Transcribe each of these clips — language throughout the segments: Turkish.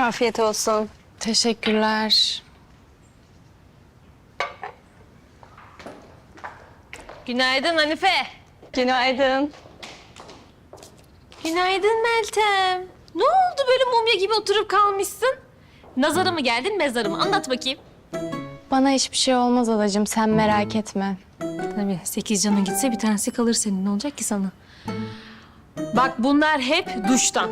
Afiyet olsun. Teşekkürler. Günaydın Hanife. Günaydın. Günaydın Meltem. Ne oldu böyle mumya gibi oturup kalmışsın? Nazara mı geldin, mezara mı? Anlat bakayım. Bana hiçbir şey olmaz adacığım sen merak etme. Tabii sekiz canın gitse bir tanesi kalır senin. Ne olacak ki sana? Bak bunlar hep duştan.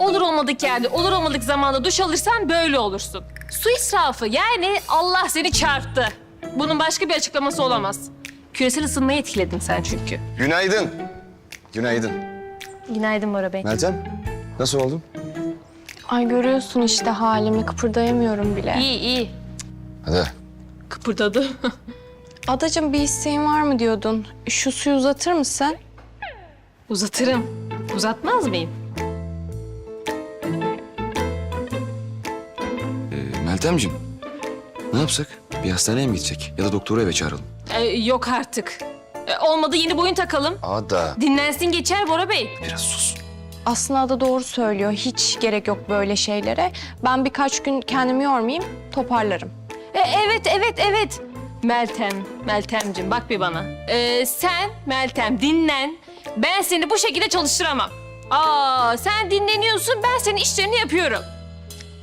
Olur olmadık yerde, olur olmadık zamanda duş alırsan böyle olursun. Su israfı yani Allah seni çarptı. Bunun başka bir açıklaması olamaz. Küresel ısınmayı etkiledin sen çünkü. Günaydın. Günaydın. Günaydın Bora Bey. Meltem, nasıl oldun? Ay görüyorsun işte halimi kıpırdayamıyorum bile. İyi iyi. Hadi. Kıpırdadı. Adacığım bir isteğin var mı diyordun? Şu suyu uzatır mısın? Uzatırım. Uzatmaz mıyım? Meltemciğim, ne yapsak? Bir hastaneye mi gidecek? Ya da doktoru eve çağıralım. Ee, yok artık. Ee, olmadı yeni boyun takalım. Ada. Dinlensin geçer Bora Bey. Biraz sus. Aslında Ada doğru söylüyor. Hiç gerek yok böyle şeylere. Ben birkaç gün kendimi yormayayım, toparlarım. Ee, evet evet evet. Meltem, Meltemcim bak bir bana. Ee, sen Meltem dinlen. Ben seni bu şekilde çalıştıramam. Aa sen dinleniyorsun ben senin işlerini yapıyorum.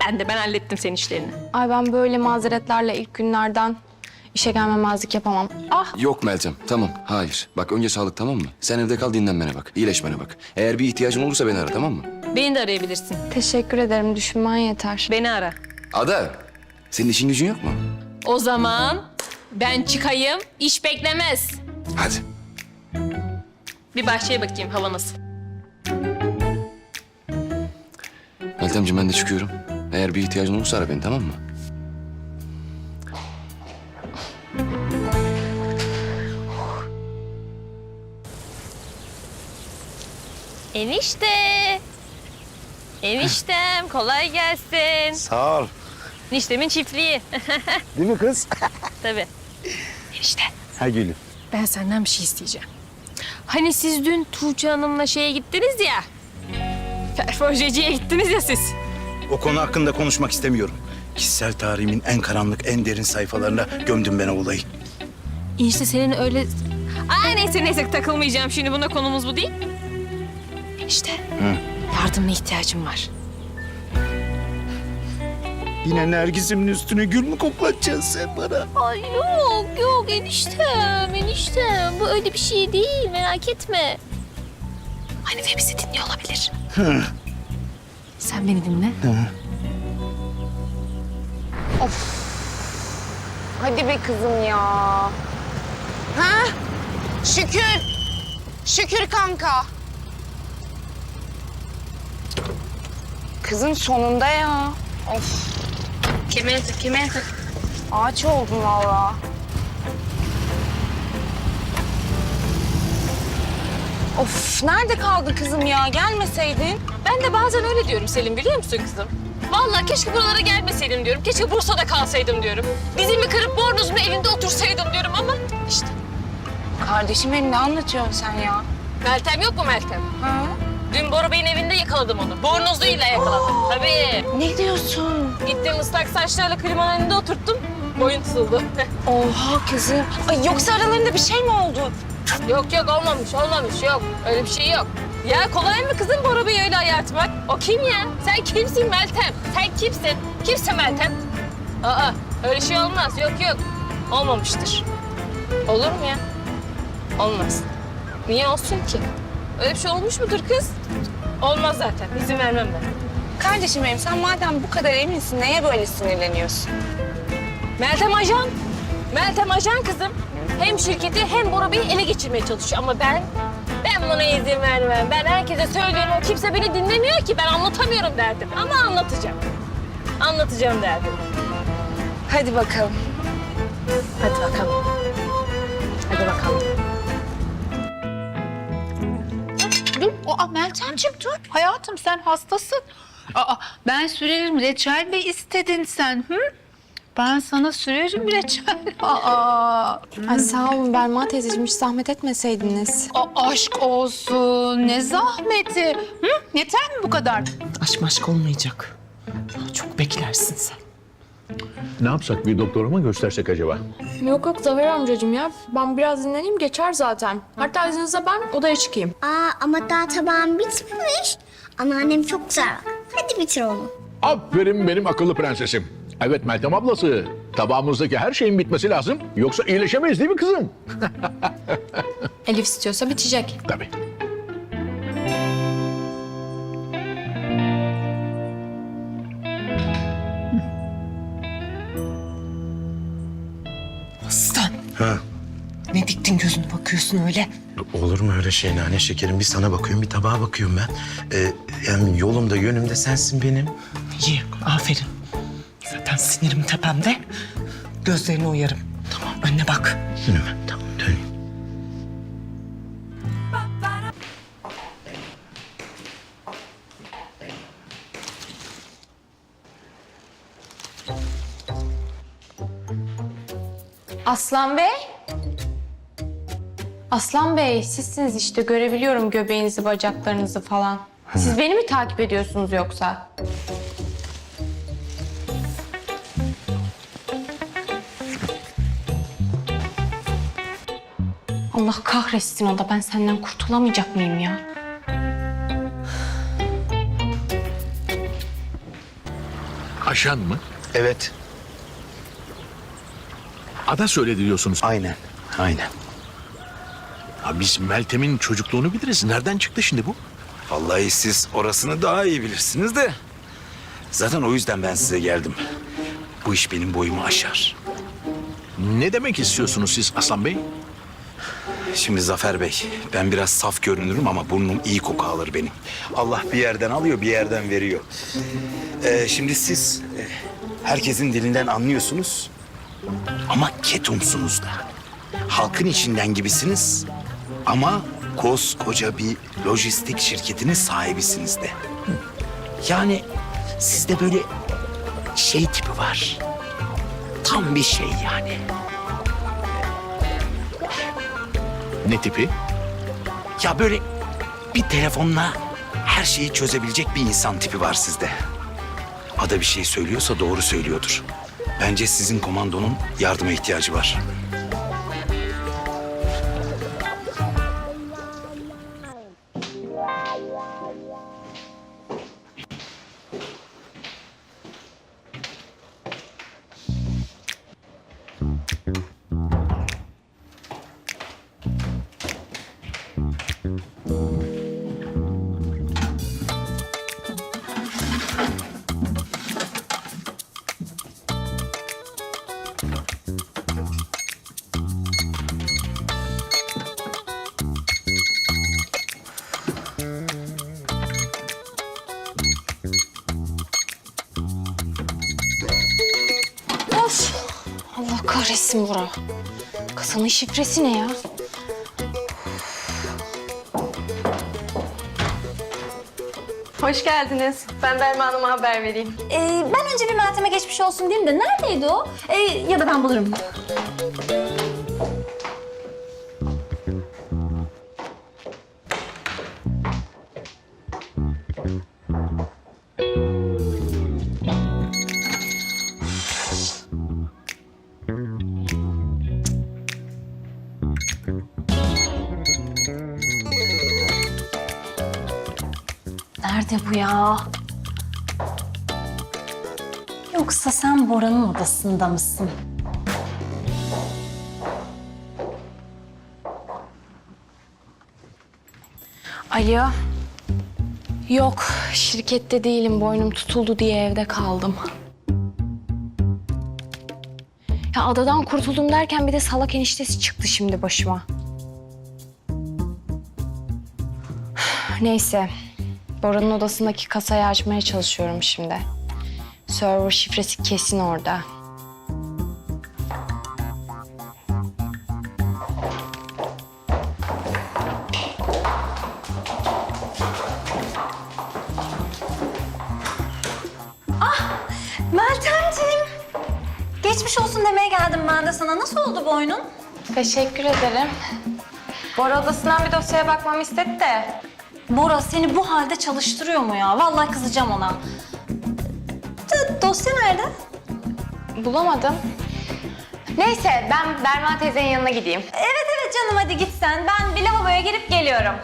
Ben de ben hallettim senin işlerini. Ay ben böyle mazeretlerle ilk günlerden işe gelmemezlik yapamam. Ah Yok Meltem, tamam. Hayır. Bak önce sağlık tamam mı? Sen evde kal dinlenmene bak. İyileşmene bak. Eğer bir ihtiyacın olursa beni ara tamam mı? Beni de arayabilirsin. teşekkür ederim düşünmen yeter. Beni ara. Ada, senin işin gücün yok mu? O zaman ben çıkayım. iş beklemez. Hadi. Bir bahçeye bakayım hava nasıl. Meltemciğim ben de çıkıyorum. Eğer bir ihtiyacın olursa ara beni tamam mı? Enişte. Eniştem kolay gelsin. Sağ ol. Eniştemin çiftliği. Değil mi kız? Tabii. Enişte Ha gülüm. ben senden bir şey isteyeceğim. Hani siz dün Tuğçe Hanım'la şeye gittiniz ya. Perforjeciye gittiniz ya siz. O konu hakkında konuşmak istemiyorum. Kişisel tarihimin en karanlık, en derin sayfalarına gömdüm ben o olayı. Enişte senin öyle... Aa neyse neyse takılmayacağım şimdi buna konumuz bu değil. Enişte yardımına ihtiyacım var. Yine Nergis'imin üstüne gül mü koklatacaksın sen bana? Ay yok yok eniştem eniştem bu öyle bir şey değil merak etme. Hanife bizi dinliyor olabilir. Sen beni dinle. Hadi be kızım ya. Ha? Şükür. Şükür kanka. Kızım sonunda ya. Of. Kemer tak kemer tak. Ağaç oldum valla. Of nerede kaldı kızım ya? Gelmeseydin. Ben de bazen öyle diyorum Selim biliyor musun kızım? Vallahi keşke buralara gelmeseydim diyorum. Keşke Bursa'da kalsaydım diyorum. Dizimi kırıp bornozumun evinde otursaydım diyorum ama işte. Kardeşim benim ne anlatıyorsun sen ya? Meltem yok mu Meltem? Ha? Dün Bora Bey'in evinde yakaladım onu. Bornozuyla yakaladım. Tabii. Ne diyorsun? Gittim ıslak saçlarla klimanın önünde oturttum. Boyun tutuldu. Oha kızım. Ay yoksa aralarında bir şey mi oldu? Yok yok olmamış olmamış yok. Öyle bir şey yok. Ya kolay mı kızım Bora Bey'i öyle ayartmak? O kim ya? Sen kimsin Meltem? Sen kimsin? Kimsin Meltem? Aa öyle şey olmaz. Yok yok. Olmamıştır. Olur mu ya? Olmaz. Niye olsun ki? Öyle bir şey olmuş mudur kız? Olmaz zaten. İzin vermem ben. Kardeşim benim sen madem bu kadar eminsin neye böyle sinirleniyorsun? Meltem ajan. Meltem ajan kızım. Hem şirketi hem Bora Bey'i ele geçirmeye çalışıyor ama ben ben buna izin vermem. Ben herkese söylüyorum. Kimse beni dinlemiyor ki. Ben anlatamıyorum derdim. Ama anlatacağım. Anlatacağım derdim. Hadi bakalım. Hadi bakalım. Hadi bakalım. Dur, aa Meltemciğim dur. Hayatım sen hastasın. Aa, ben sürerim reçel mi istedin sen? Hı? Ben sana sürerim reçel. Aa, Ay sağ olun Belma teyzeciğim hiç zahmet etmeseydiniz. a- aşk olsun. Ne zahmeti. Hı? Yeter mi bu kadar? Aşk maşk olmayacak. Çok beklersin sen. Ne yapsak bir doktora mı göstersek acaba? Yok yok Zafer amcacığım ya. Ben biraz dinleneyim geçer zaten. Hatta izninizle ben odaya çıkayım. Aa ama daha tabağım bitmemiş. Anneannem çok güzel. Hadi bitir onu. Aferin benim akıllı prensesim. Evet Meltem ablası. Tabağımızdaki her şeyin bitmesi lazım. Yoksa iyileşemeyiz değil mi kızım? Elif istiyorsa bitecek. Tabii. Aslan. Ha. Ne diktin gözünü bakıyorsun öyle? Olur mu öyle şey nane şekerim? Bir sana bakıyorum, bir tabağa bakıyorum ben. Ee, yani yolumda, yönümde sensin benim. İyi, aferin. Zaten sinirim tepemde. Gözlerini uyarım. Tamam, önüne bak. Önüme. Tamam, döneyim. Aslan Bey. Aslan Bey sizsiniz işte görebiliyorum göbeğinizi bacaklarınızı falan. Siz beni mi takip ediyorsunuz yoksa? Allah kahretsin o da ben senden kurtulamayacak mıyım ya? Aşan mı? Evet, Ada söyledi diyorsunuz. aynen, aynen. Ha, biz Meltem'in çocukluğunu biliriz. Nereden çıktı şimdi bu? Vallahi siz orasını daha iyi bilirsiniz de. Zaten o yüzden ben size geldim. Bu iş benim boyumu aşar. Ne demek istiyorsunuz siz Aslan Bey? Şimdi Zafer Bey, ben biraz saf görünürüm ama burnum iyi koku alır benim. Allah bir yerden alıyor, bir yerden veriyor. Ee, şimdi siz e, herkesin dilinden anlıyorsunuz ama ketumsunuz da. Halkın içinden gibisiniz ama koskoca bir lojistik şirketinin sahibisiniz de. Yani sizde böyle şey tipi var. Tam bir şey yani. Ne tipi? Ya böyle bir telefonla her şeyi çözebilecek bir insan tipi var sizde. Ada bir şey söylüyorsa doğru söylüyordur. Bence sizin komandonun yardıma ihtiyacı var. Kahretsin Bora. Kasanın şifresi ne ya? Hoş geldiniz. Ben Belma Hanım'a haber vereyim. Ee, ben önce bir Meltem'e geçmiş olsun diyeyim de neredeydi o? Ee, ya da ben bulurum. Nerede bu ya? Yoksa sen Bora'nın odasında mısın? Alo. Yok, şirkette değilim. Boynum tutuldu diye evde kaldım. Ya adadan kurtuldum derken bir de salak eniştesi çıktı şimdi başıma. Neyse. Bora'nın odasındaki kasayı açmaya çalışıyorum şimdi. Server şifresi kesin orada. Meltemciğim. Geçmiş olsun demeye geldim ben de sana. Nasıl oldu boynun? Teşekkür ederim. Bora odasından bir dosyaya bakmamı istedi de. Bora seni bu halde çalıştırıyor mu ya? Vallahi kızacağım ona. Dosya nerede? Bulamadım. Neyse ben Berma teyzenin yanına gideyim. Evet evet canım hadi git sen. Ben bir lavaboya girip geliyorum.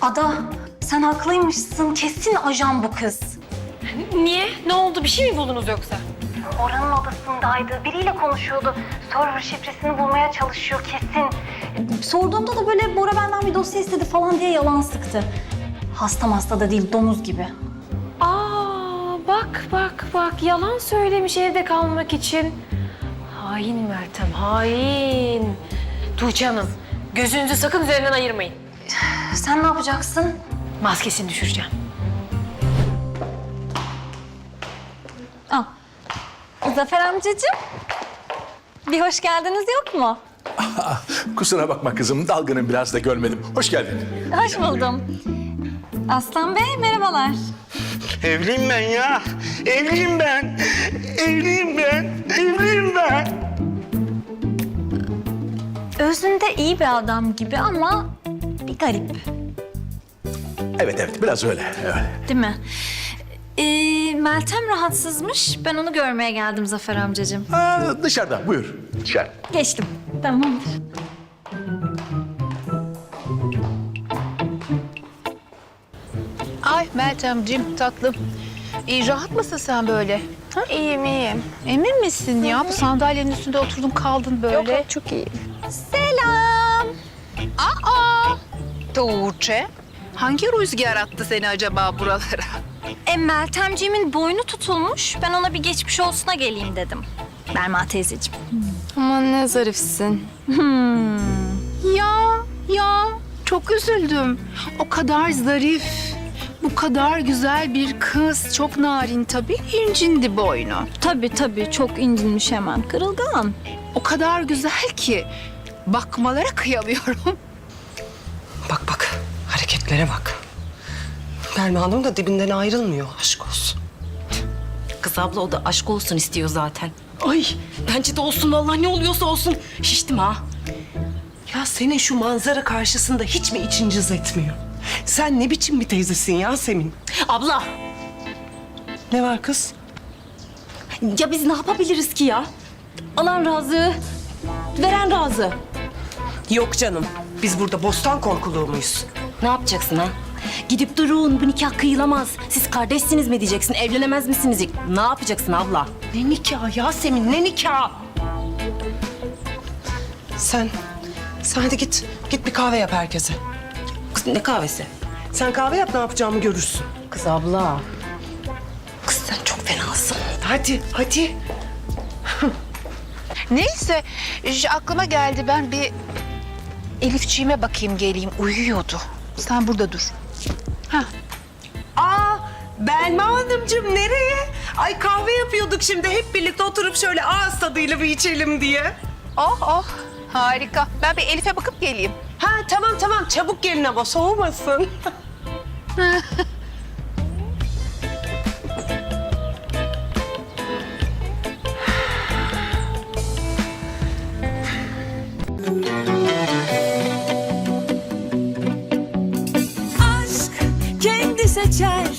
Ada sen haklıymışsın. Kesin ajan bu kız. Niye? Ne oldu? Bir şey mi buldunuz yoksa? Oranın odasındaydı. Biriyle konuşuyordu. Server şifresini bulmaya çalışıyor kesin. Sorduğumda da böyle Bora benden bir dosya istedi falan diye yalan sıktı. Hasta hasta da değil, domuz gibi. Aa, bak bak bak yalan söylemiş evde kalmak için. Hain Meltem, hain. Tuğçe Hanım, gözünüzü sakın üzerinden ayırmayın. Sen ne yapacaksın? Maskesini düşüreceğim. Al. Zafer amcacığım. Bir hoş geldiniz yok mu? Kusura bakma kızım dalgının biraz da görmedim. Hoş geldin. Hoş buldum. Aslan Bey merhabalar. Evliyim ben ya. Evliyim ben. Evliyim ben. Evliyim ben. Özünde iyi bir adam gibi ama bir garip. Evet evet biraz öyle. öyle. Değil mi? Ee, Meltem rahatsızmış. Ben onu görmeye geldim Zafer amcacığım. Aa, dışarıda buyur. Dışarı. Geçtim. Tamamdır. Ay Meltemciğim tatlım. İyi rahat mısın sen böyle? Ha? İyiyim iyiyim. Emin misin ya? Bu sandalyenin üstünde oturdun kaldın böyle. çok iyiyim. Selam. Aa! Tuğçe. Hangi rüzgar attı seni acaba buralara? E, Meltemciğimin boynu tutulmuş. Ben ona bir geçmiş olsuna geleyim dedim. Berma teyzeciğim. Aman ne zarifsin. Ya, ya çok üzüldüm. O kadar zarif, bu kadar güzel bir kız. Çok narin tabii, incindi boynu. Tabii tabii çok incinmiş hemen. Kırılgan. O kadar güzel ki bakmalara kıyamıyorum. Hareketlere bak. Belma Hanım da dibinden ayrılmıyor aşk olsun. Kız abla o da aşk olsun istiyor zaten. Ay bence de olsun Allah ne oluyorsa olsun. Şiştim ha. Ya senin şu manzara karşısında hiç mi için cız etmiyor? Sen ne biçim bir teyzesin Yasemin? Abla Ne var kız? ya biz ne yapabiliriz ki ya? Alan razı, veren razı. Yok canım. Biz burada bostan korkuluğu muyuz? Ne yapacaksın ha? Gidip durun bu nikah kıyılamaz. Siz kardeşsiniz mi diyeceksin, evlenemez misiniz? Ne yapacaksın abla? Ne nikah Yasemin ne nikah? Sen, sen hadi git. Git bir kahve yap herkese. Kız ne kahvesi? Sen kahve yap ne yapacağımı görürsün. Kız abla. Kız sen çok fenasın. Hadi, hadi. Neyse, aklıma geldi ben bir Elifçiğime bakayım geleyim. Uyuyordu. Sen burada dur. Ha, Aa, Belma Hanımcığım nereye? Ay kahve yapıyorduk şimdi. Hep birlikte oturup şöyle ağız tadıyla bir içelim diye. oh oh harika. Ben bir Elif'e bakıp geleyim. Ha tamam tamam çabuk gelin ama soğumasın. shine.